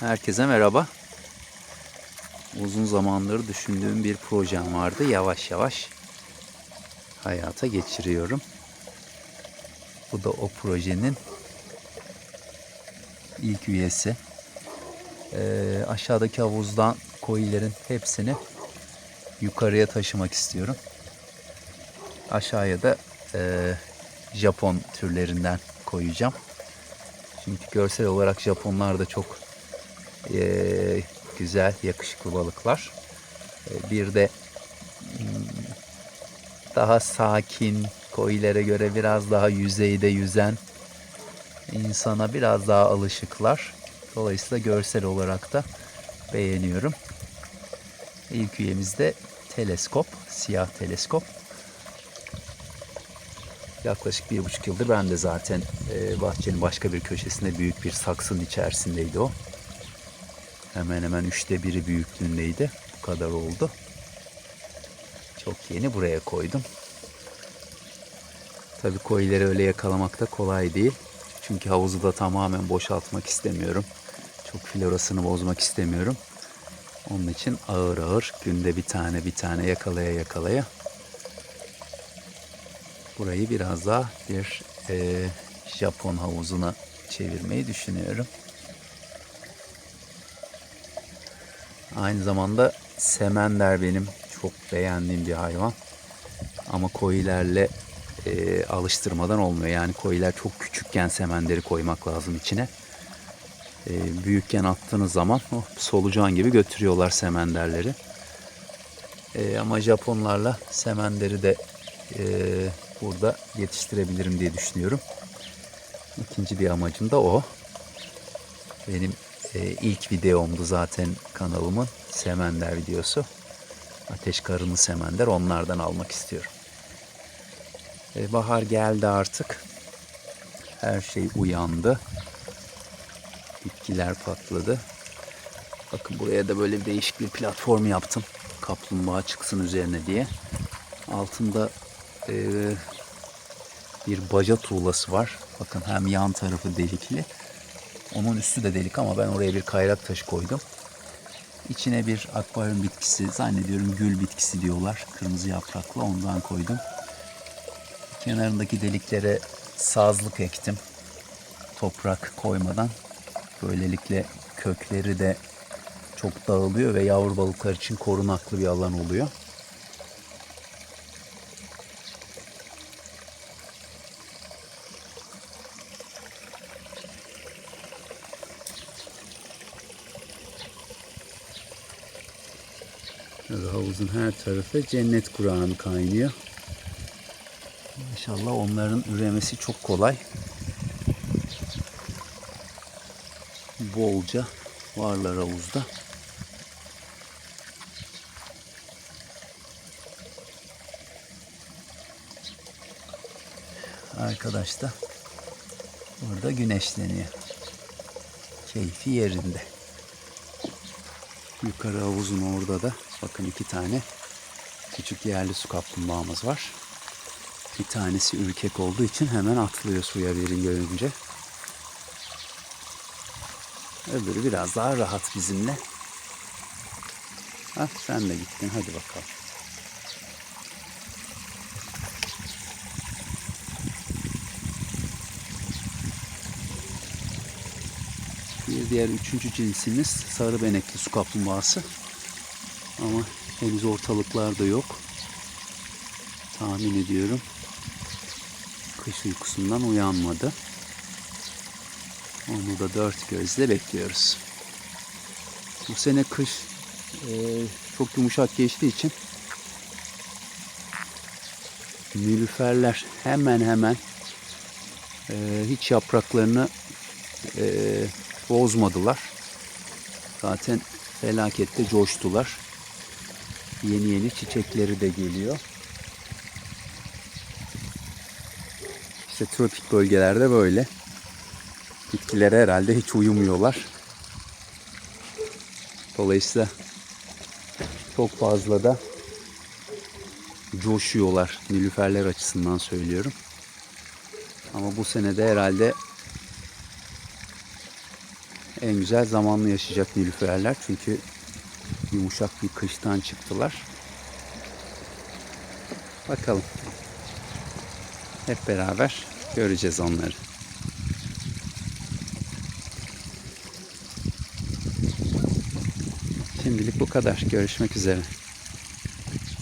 Herkese merhaba. Uzun zamandır düşündüğüm bir projem vardı. Yavaş yavaş hayata geçiriyorum. Bu da o projenin ilk üyesi. Ee, aşağıdaki havuzdan koyilerin hepsini yukarıya taşımak istiyorum. Aşağıya da e, Japon türlerinden koyacağım. Çünkü görsel olarak Japonlar da çok e, güzel, yakışıklı balıklar. E, bir de hmm, daha sakin, koyilere göre biraz daha yüzeyde yüzen insana biraz daha alışıklar. Dolayısıyla görsel olarak da beğeniyorum. İlk üyemiz de teleskop, siyah teleskop. Yaklaşık bir buçuk yıldır ben de zaten e, bahçenin başka bir köşesinde büyük bir saksının içerisindeydi o. Hemen hemen üçte biri büyüklüğündeydi. Bu kadar oldu. Çok yeni buraya koydum. Tabii koyları öyle yakalamak da kolay değil. Çünkü havuzu da tamamen boşaltmak istemiyorum. Çok florasını bozmak istemiyorum. Onun için ağır ağır günde bir tane bir tane yakalaya yakalaya burayı biraz daha bir e, Japon havuzuna çevirmeyi düşünüyorum. Aynı zamanda semender benim çok beğendiğim bir hayvan. Ama koyilerle e, alıştırmadan olmuyor. Yani koyiler çok küçükken semenderi koymak lazım içine. E, büyükken attığınız zaman oh, solucan gibi götürüyorlar semenderleri. E, ama Japonlarla semenderi de e, burada yetiştirebilirim diye düşünüyorum. İkinci bir amacım da o. Benim e, ilk videomdu zaten kanalımın semender videosu. Ateş karını semender onlardan almak istiyorum. E, bahar geldi artık. Her şey uyandı. Bitkiler patladı. Bakın buraya da böyle bir değişik bir platform yaptım. Kaplumbağa çıksın üzerine diye. Altında e, bir baca tuğlası var. Bakın hem yan tarafı delikli. Onun üstü de delik ama ben oraya bir kayrak taşı koydum. İçine bir akvaryum bitkisi, zannediyorum gül bitkisi diyorlar. Kırmızı yapraklı ondan koydum. Kenarındaki deliklere sazlık ektim. Toprak koymadan. Böylelikle kökleri de çok dağılıyor ve yavru balıklar için korunaklı bir alan oluyor. Böyle havuzun her tarafı cennet Kur'an'ı kaynıyor. Maşallah onların üremesi çok kolay. Bolca varlar havuzda. Arkadaş da burada güneşleniyor. Keyfi yerinde. Yukarı havuzun orada da bakın iki tane küçük yerli su kaplumbağamız var. Bir tanesi ürkek olduğu için hemen atlıyor suya birini görünce. Öbürü biraz daha rahat bizimle. Ha, sen de gittin hadi bakalım. Bir diğer üçüncü cinsimiz sarı benekli su kaplumbağası. Ama henüz ortalıklarda yok. Tahmin ediyorum. Kış uykusundan uyanmadı. Onu da dört gözle bekliyoruz. Bu sene kış e, çok yumuşak geçtiği için nilüferler hemen hemen e, hiç yapraklarını e, bozmadılar. Zaten felakette coştular. Yeni yeni çiçekleri de geliyor. İşte tropik bölgelerde böyle. Bitkilere herhalde hiç uyumuyorlar. Dolayısıyla çok fazla da coşuyorlar. Nilüferler açısından söylüyorum. Ama bu sene de herhalde en güzel zamanlı yaşayacak nilüferler. Çünkü yumuşak bir kıştan çıktılar. Bakalım. Hep beraber göreceğiz onları. Şimdilik bu kadar. Görüşmek üzere.